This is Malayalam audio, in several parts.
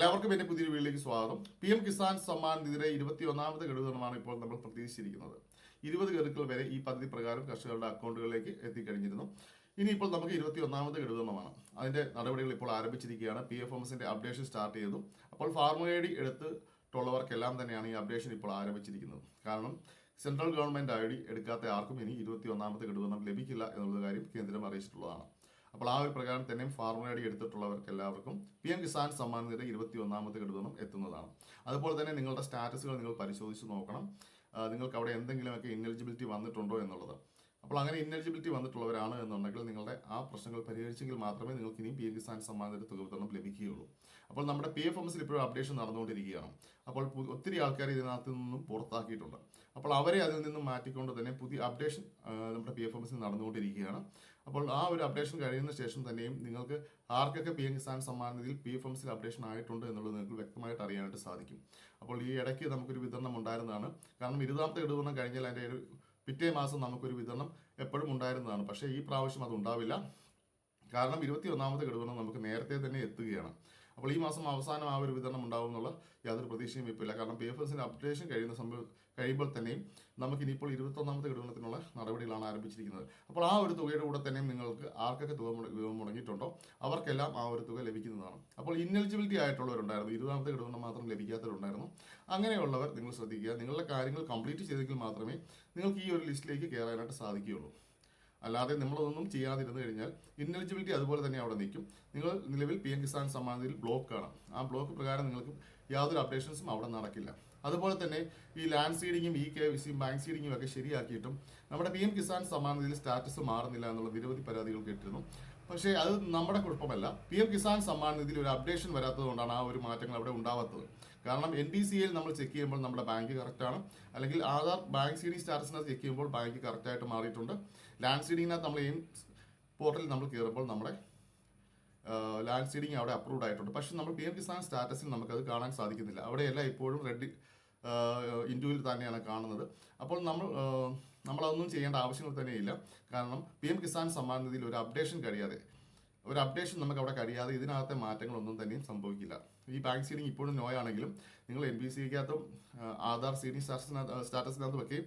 എല്ലാവർക്കും എന്റെ പുതിയൊരു വീട്ടിലേക്ക് സ്വാഗതം. പി എം കിസാൻ സമ്മാൻ നിധിയുടെ ഇരുപത്തി ഒന്നാമത് ഗഡുദിനമാണ് ഇപ്പോൾ നമ്മൾ പ്രതീക്ഷിച്ചിരിക്കുന്നത്. ഇരുപത് ഗഡുക്കൾ വരെ ഈ പദ്ധതി പ്രകാരം കർഷകരുടെ അക്കൗണ്ടുകളിലേക്ക് എത്തിക്കഴിഞ്ഞിരുന്നു. ഇനിയിപ്പോൾ നമുക്ക് ഇരുപത്തി ഒന്നാമത് ഗഡുതണമാണ് അതിന്റെ നടപടികൾ ഇപ്പോൾ ആരംഭിച്ചിരിക്കുകയാണ്. പി എഫ് എംസിന്റെ അപ്ഡേഷൻ സ്റ്റാർട്ട് ചെയ്തു. അപ്പോൾ ഫാർമർ ഐ ഡി എടുത്തിട്ടുള്ളവർക്കെല്ലാം തന്നെയാണ് ഈ അപ്ഡേഷൻ ഇപ്പോൾ ആരംഭിച്ചിരിക്കുന്നത്. കാരണം സെൻട്രൽ ഗവൺമെന്റ് ഐ ഡി എടുക്കാത്ത ആർക്കും ഇനി ഇരുപത്തി ഒന്നാമത്തെ ഗഡുദിനം ലഭിക്കില്ല എന്നുള്ള കാര്യം കേന്ദ്രം അറിയിച്ചിട്ടുള്ളതാണ്. അപ്പോൾ ആ ഒരു പ്രകാരം തന്നെ ഫാർമർ ഐ ഡി എടുത്തിട്ടുള്ളവർക്ക് എല്ലാവർക്കും പി എം കിസാൻ സമ്മാൻ നിധി ഇരുപത്തി ഒന്നാമത്തെ ഗഡുദിനം എത്തുന്നതാണ്. അതുപോലെ തന്നെ നിങ്ങളുടെ സ്റ്റാറ്റസുകൾ നിങ്ങൾ പരിശോധിച്ച് നോക്കണം. നിങ്ങൾക്ക് അവിടെ എന്തെങ്കിലുമൊക്കെ ഇലിജിബിലിറ്റി വന്നിട്ടുണ്ടോ എന്നുള്ളത്. അപ്പോൾ അങ്ങനെ ഇന്നെലിജിബിലിറ്റി വന്നിട്ടുള്ളവരാണ് എന്നുണ്ടെങ്കിൽ നിങ്ങളുടെ ആ പ്രശ്നങ്ങൾ പരിഹരിച്ചെങ്കിൽ മാത്രമേ നിങ്ങൾക്ക് ഇനിയും പി എം കിസാൻ സമ്മാൻ തുക വിതരണം ലഭിക്കുകയുള്ളൂ. അപ്പോൾ നമ്മുടെ പി എഫ് എംസിൽ ഇപ്പോഴും അപ്ഡേഷൻ നടന്നുകൊണ്ടിരിക്കുകയാണ്. അപ്പോൾ ഒത്തിരി ആൾക്കാർ ഇതിനകത്ത് നിന്നും പുറത്താക്കിയിട്ടുണ്ട്. അപ്പോൾ അവരെ അതിൽ നിന്നും മാറ്റിക്കൊണ്ട് തന്നെ പുതിയ അപ്ഡേഷൻ നമ്മുടെ പി എഫ് എംസിൽ നടന്നുകൊണ്ടിരിക്കുകയാണ്. അപ്പോൾ ആ ഒരു അപ്ഡേഷൻ കഴിയുന്ന ശേഷം തന്നെയും നിങ്ങൾക്ക് ആർക്കൊക്കെ പി എം കിസാൻ സമ്മാന നിധിയിൽ പി എഫ് എംസിൽ അപ്ഡേഷൻ ആയിട്ടുണ്ട് എന്നുള്ളത് നിങ്ങൾക്ക് വ്യക്തമായിട്ട് അറിയാനായിട്ട് സാധിക്കും. അപ്പോൾ ഈ ഇടയ്ക്ക് നമുക്കൊരു വിതരണം ഉണ്ടായിരുന്നതാണ്. കാരണം ഇരുപതാമത്തെ ഇടവിതരണം കഴിഞ്ഞാൽ അതിന്റെ ഒരു പിറ്റേ മാസം നമുക്കൊരു വിതരണം എപ്പോഴും ഉണ്ടായിരുന്നതാണ്. പക്ഷേ ഈ പ്രാവശ്യം അത് ഉണ്ടാവില്ല. കാരണം ഇരുപത്തി ഒന്നാമത്തെ ഗഡുവിന് നമുക്ക് നേരത്തെ തന്നെ എത്തുകയാണ്. അപ്പോൾ ഈ മാസം അവസാനം ആ ഒരു വിതരണം ഉണ്ടാവും എന്നുള്ള യാതൊരു പ്രതീക്ഷയും ഇപ്പോൾ കാരണം പി എഫ് എസിന്റെ അപ്ഡേഷൻ കഴിയുന്ന സംഭവം കഴിയുമ്പോൾ തന്നെയും നമുക്ക് ഇനിയിപ്പോൾ ഇരുപത്തൊന്നാമത്തെ ഘടകത്തിനുള്ള നടപടികളാണ് ആരംഭിച്ചിരിക്കുന്നത്. അപ്പോൾ ആ ഒരു തുകയുടെ കൂടെ തന്നെയും നിങ്ങൾക്ക് ആർക്കൊക്കെ തുക മുട- മുടങ്ങിയിട്ടുണ്ടോ? അവർക്കെല്ലാം ആ ഒരു തുക ലഭിക്കുന്നതാണ്. അപ്പോൾ ഇന്നെലിജിബിലിറ്റി ആയിട്ടുള്ളവരുണ്ടായിരുന്നു. ഇരുപതാമത്തെ ഗഡുവിന് മാത്രം ലഭിക്കാത്തവരുണ്ടായിരുന്നു. അങ്ങനെയുള്ളവർ നിങ്ങൾ ശ്രദ്ധിക്കുക. നിങ്ങളുടെ കാര്യങ്ങൾ കംപ്ലീറ്റ് ചെയ്തെങ്കിൽ മാത്രമേ നിങ്ങൾക്ക് ഈ ഒരു ലിസ്റ്റിലേക്ക് കയറാനായിട്ട് സാധിക്കുകയുള്ളൂ. അല്ലാതെ നമ്മളതൊന്നും ചെയ്യാതിരുന്നു കഴിഞ്ഞാൽ ഇന്നെലിജിബിലിറ്റി അതുപോലെ തന്നെ അവിടെ നിൽക്കും. നിങ്ങൾ നിലവിൽ പി എം കിസാൻ സമ്മാനത്തിൽ ബ്ലോക്ക് ആണ് ആ ബ്ലോക്ക് പ്രകാരം നിങ്ങൾക്ക് യാതൊരു അപ്ഡേഷൻസും അവിടെ നടക്കില്ല. അതുപോലെ തന്നെ ഈ ലാൻഡ് സീഡിങ്ങും ഇ കെ വിസിയും ബാങ്ക് സീഡിങ്ങും ഒക്കെ ശരിയാക്കിയിട്ടും നമ്മുടെ പി എം കിസാൻ സമ്മാനത്തിൽ സ്റ്റാറ്റസ് മാറുന്നില്ല എന്നുള്ള നിരവധി പരാതികൾ കേട്ടിരുന്നു. പക്ഷേ അത് നമ്മുടെ കുഴപ്പമല്ല. പി എം കിസാൻ സമ്മാൻ നിധിയിൽ ഒരു അപ്ഡേഷൻ വരാത്തത് കൊണ്ടാണ് ആ ഒരു മാറ്റങ്ങൾ അവിടെ ഉണ്ടാവാത്തത്. കാരണം എൻ ഡി സി എയിൽ നമ്മൾ ചെക്ക് ചെയ്യുമ്പോൾ നമ്മുടെ ബാങ്ക് കറക്റ്റ് ആണ്. അല്ലെങ്കിൽ ആധാർ ബാങ്ക് സീഡിംഗ് സ്റ്റാറ്റസിനകത്ത് ചെക്ക് ചെയ്യുമ്പോൾ ബാങ്ക് കറക്റ്റായിട്ട് മാറിയിട്ടുണ്ട്. ലാൻഡ് സീഡിങ്ങിനകത്ത് നമ്മൾ എയിം പോർട്ടലിൽ നമ്മൾ കയറുമ്പോൾ നമ്മുടെ ലാൻഡ് സീഡിങ് അവിടെ അപ്രൂവ് ആയിട്ടുണ്ട്. പക്ഷേ നമ്മൾ പി എം കിസാൻ സ്റ്റാറ്റസിൽ നമുക്കത് കാണാൻ സാധിക്കുന്നില്ല. അവിടെയെല്ലാം ഇപ്പോഴും റെഡ് ഇൻഡുവിൽ തന്നെയാണ് കാണുന്നത്. അപ്പോൾ നമ്മൾ നമ്മളതൊന്നും ചെയ്യേണ്ട ആവശ്യങ്ങൾ തന്നെയില്ല. കാരണം പി എം കിസാൻ സമ്മാൻ നിധിയിൽ ഒരു അപ്ഡേഷൻ കഴിയാതെ ഒരു അപ്ഡേഷൻ നമുക്ക് അവിടെ കഴിയാതെ ഇതിനകത്തെ മാറ്റങ്ങളൊന്നും തന്നെയും സംഭവിക്കില്ല. ഈ ബാങ്ക് സീഡിങ് ഇപ്പോഴും നോ ആണെങ്കിലും നിങ്ങൾ എൻ ബി സിക്കകത്തും ആധാർ സീഡിങ് സ്റ്റാറ്റസിനകത്ത് സ്റ്റാറ്റസിനകത്ത് ഒക്കെ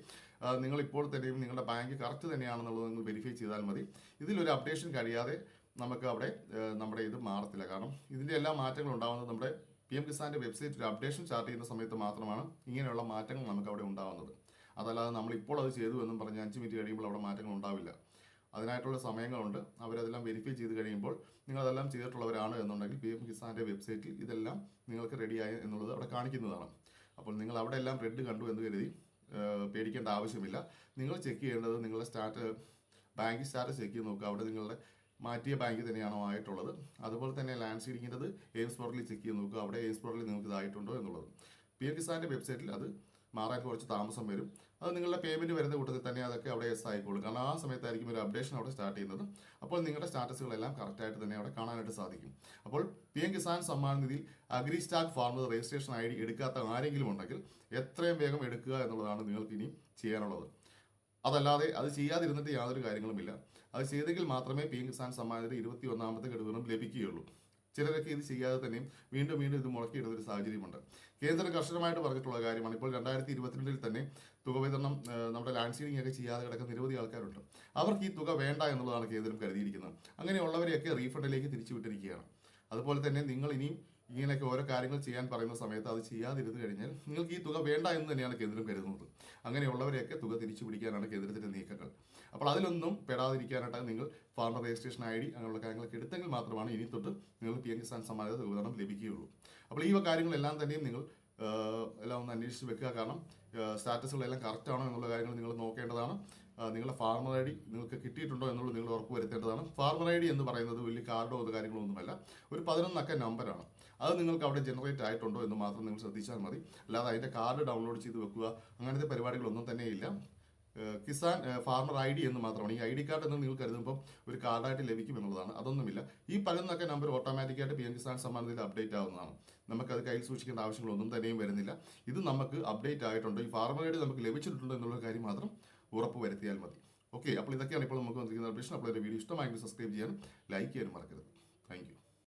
നിങ്ങൾ ഇപ്പോൾ തന്നെയും നിങ്ങളുടെ ബാങ്ക് കറക്റ്റ് തന്നെയാണെന്നുള്ളത് നിങ്ങൾ വെരിഫൈ ചെയ്താൽ മതി. ഇതിലൊരു അപ്ഡേഷൻ കഴിയാതെ നമുക്ക് അവിടെ നമ്മുടെ ഇത് മാറത്തില്ല. കാരണം ഇതിന്റെ എല്ലാ മാറ്റങ്ങളും ഉണ്ടാകുന്നത് നമ്മുടെ പി എം കിസാന്റെ വെബ്സൈറ്റ് ഒരു അപ്ഡേഷൻ സ്റ്റാർട്ട് ചെയ്യുന്ന സമയത്ത് മാത്രമാണ് ഇങ്ങനെയുള്ള മാറ്റങ്ങൾ നമുക്ക് അവിടെ ഉണ്ടാകുന്നത് അതല്ലാതെ നമ്മൾ ഇപ്പോൾ അത് ചെയ്തു എന്നും പറഞ്ഞ് അഞ്ച് മിനിറ്റ് കഴിയുമ്പോൾ അവിടെ മാറ്റങ്ങൾ ഉണ്ടാവില്ല. അതിനായിട്ടുള്ള സമയങ്ങളുണ്ട്. അവരതെല്ലാം വെരിഫൈ ചെയ്ത് കഴിയുമ്പോൾ നിങ്ങൾ അതെല്ലാം ചെയ്തിട്ടുള്ളവരാണ് എന്നുണ്ടെങ്കിൽ പി എം കിസാന്റെ വെബ്സൈറ്റിൽ ഇതെല്ലാം നിങ്ങൾക്ക് റെഡിയായി എന്നുള്ളത് അവിടെ കാണിക്കുന്നതാണ്. അപ്പോൾ നിങ്ങൾ അവിടെ എല്ലാം റെഡ് കണ്ടു എന്ന് കരുതി പേടിക്കേണ്ട ആവശ്യമില്ല. നിങ്ങൾ ചെക്ക് ചെയ്യേണ്ടത് നിങ്ങളുടെ സ്റ്റാറ്റ് ബാങ്ക് സ്റ്റാറ്റസ് ചെക്ക് ചെയ്ത് നോക്കുക. അവിടെ നിങ്ങളുടെ മാറ്റിയ ബാങ്ക് തന്നെയാണോ ആയിട്ടുള്ളത്. അതുപോലെ തന്നെ ലാൻഡ് സീഡിങ്ങിന്റെത് എയിംസ് പോർട്ടലിൽ ചെക്ക് ചെയ്ത് നോക്കുക. അവിടെ എയിംസ് പോർട്ടലിൽ നിങ്ങൾക്ക് ഇതായിട്ടുണ്ടോ എന്നുള്ളത്. പി എം കിസാന്റെ വെബ്സൈറ്റിൽ അത് മാറാൻ കുറച്ച് താമസം വരും. അത് നിങ്ങളുടെ പേയ്മെന്റ് വരുന്ന കൂട്ടത്തിൽ തന്നെ അതൊക്കെ അവിടെ എസ് ആയിക്കോളും. കാരണം ആ സമയത്തായിരിക്കും ഒരു അപ്ഡേഷൻ അവിടെ സ്റ്റാർട്ട് ചെയ്യുന്നത്. അപ്പോൾ നിങ്ങളുടെ സ്റ്റാറ്റസുകളെല്ലാം കറക്റ്റായിട്ട് തന്നെ അവിടെ കാണാനായിട്ട് സാധിക്കും. അപ്പോൾ പി എം കിസാൻ സമ്മാൻ നിധിയിൽ agri stack farmer registration I D എടുക്കാത്ത ആരെങ്കിലും ഉണ്ടെങ്കിൽ എത്രയും വേഗം എടുക്കുക എന്നുള്ളതാണ് നിങ്ങൾക്ക് ഇനി ചെയ്യാനുള്ളത്. അതല്ലാതെ അത് ചെയ്യാതിരുന്നിട്ട് യാതൊരു കാര്യങ്ങളുമില്ല. അത് ചെയ്തെങ്കിൽ മാത്രമേ പി എം കിസാൻ സമ്മാനത്തിന് ഇരുപത്തി ഒന്നാമത്തെ ഘടകം ലഭിക്കുകയുള്ളൂ. ചിലരൊക്കെ ഇത് ചെയ്യാതെ തന്നെയും വീണ്ടും വീണ്ടും ഇത് മുടക്കിയിടുന്ന ഒരു സാഹചര്യമുണ്ട്. കേന്ദ്രം കർശനമായിട്ട് പറഞ്ഞിട്ടുള്ള കാര്യമാണ്. ഇപ്പോൾ രണ്ടായിരത്തി ഇരുപത്തിരണ്ടിൽ തന്നെ തുക വിതരണം നമ്മുടെ ലാൻഡ് സീഡിംഗ് ഒക്കെ ചെയ്യാതെ കിടക്കുന്ന നിരവധി ആൾക്കാരുണ്ട്. അവർക്ക് ഈ തുക വേണ്ട എന്നുള്ളതാണ് കേന്ദ്രം കരുതിയിരിക്കുന്നത്. അങ്ങനെയുള്ളവരെയൊക്കെ റീഫണ്ടിലേക്ക് തിരിച്ചു വിട്ടിരിക്കുകയാണ് അതുപോലെ തന്നെ നിങ്ങൾ ഇനിയും ഇങ്ങനെയൊക്കെ ഓരോ കാര്യങ്ങൾ ചെയ്യാൻ പറയുന്ന സമയത്ത് അത് ചെയ്യാതിരുന്നു കഴിഞ്ഞാൽ നിങ്ങൾക്ക് ഈ തുക വേണ്ട എന്ന് തന്നെയാണ് കേന്ദ്രം കരുതുന്നത്. അങ്ങനെയുള്ളവരെയൊക്കെ തുക തിരിച്ചു പിടിക്കാനാണ് കേന്ദ്രത്തിന്റെ നീക്കങ്ങൾ. അപ്പോൾ അതിലൊന്നും പെടാതിരിക്കാനായിട്ട് നിങ്ങൾ ഫാർമർ രജിസ്ട്രേഷൻ ഐ ഡി അങ്ങനെയുള്ള കാര്യങ്ങളൊക്കെ എടുത്തെങ്കിൽ മാത്രമാണ് ഇനി തൊട്ട് നിങ്ങൾ പി എം കിസാൻ സമ്മാനത വിതരണം ലഭിക്കുകയുള്ളൂ. അപ്പോൾ ഈ കാര്യങ്ങളെല്ലാം തന്നെയും നിങ്ങൾ എല്ലാം ഒന്ന് അന്വേഷിച്ച് വെക്കുക. കാരണം സ്റ്റാറ്റസുകളെല്ലാം കറക്റ്റ് ആണോ എന്നുള്ള കാര്യങ്ങൾ നിങ്ങൾ നോക്കേണ്ടതാണ്. നിങ്ങളുടെ ഫാർമർ ഐ ഡി നിങ്ങൾക്ക് കിട്ടിയിട്ടുണ്ടോ എന്നുള്ളത് നിങ്ങൾ ഉറപ്പ് വരുത്തേണ്ടതാണ്. ഫാർമർ ഐ ഡി എന്ന് പറയുന്നത് വലിയ കാർഡോ കാര്യങ്ങളോ ഒന്നുമല്ല. ഒരു പതിനൊന്നക്ക നമ്പറാണ് അത് നിങ്ങൾക്ക് അവിടെ ജനറേറ്റ് ആയിട്ടുണ്ടോ എന്ന് മാത്രം നിങ്ങൾ ശ്രദ്ധിച്ചാൽ മതി. അല്ലാതെ അതിന്റെ കാർഡ് ഡൗൺലോഡ് ചെയ്ത് വെക്കുക അങ്ങനത്തെ പരിപാടികളൊന്നും തന്നെ ഇല്ല കിസാൻ ഫാർമർ ഐ ഡി എന്ന് മാത്രമാണ്. ഈ ഐ ഡി കാർഡ് എന്ന് നിങ്ങൾ കരുതുമ്പോൾ ഒരു കാർഡായിട്ട് ലഭിക്കും എന്നുള്ളതാണ്. അതൊന്നുമില്ല. ഈ പതിനൊന്നൊക്കെ നമ്പർ ഓട്ടോമാറ്റിക്കായിട്ട് പി എം കിസാൻ സമ്മാനത്തിൽ അപ്ഡേറ്റ് ആവുന്നതാണ്. നമുക്കത് കയ്യിൽ സൂക്ഷിക്കേണ്ട ആവശ്യങ്ങളൊന്നും തന്നെയും വരുന്നില്ല. ഇത് നമുക്ക് അപ്ഡേറ്റ് ആയിട്ടുണ്ട്. ഈ ഫാർമർ ഐ ഡി നമുക്ക് ലഭിച്ചിട്ടുണ്ട് എന്നുള്ള കാര്യം മാത്രം ഉറപ്പ് വരുത്തിയാൽ മതി. ഓക്കെ അപ്പോൾ ഇതൊക്കെയാണ് ഇപ്പോൾ നമുക്ക് വന്നിരിക്കുന്ന അപ്ഡേഷൻ. അപ്പോൾ വീഡിയോ ഇഷ്ടമായെങ്കിൽ സബ്സ്ക്രൈബ് ചെയ്യാനും ലൈക്ക് ചെയ്യാനും മറക്കരുത്. താങ്ക്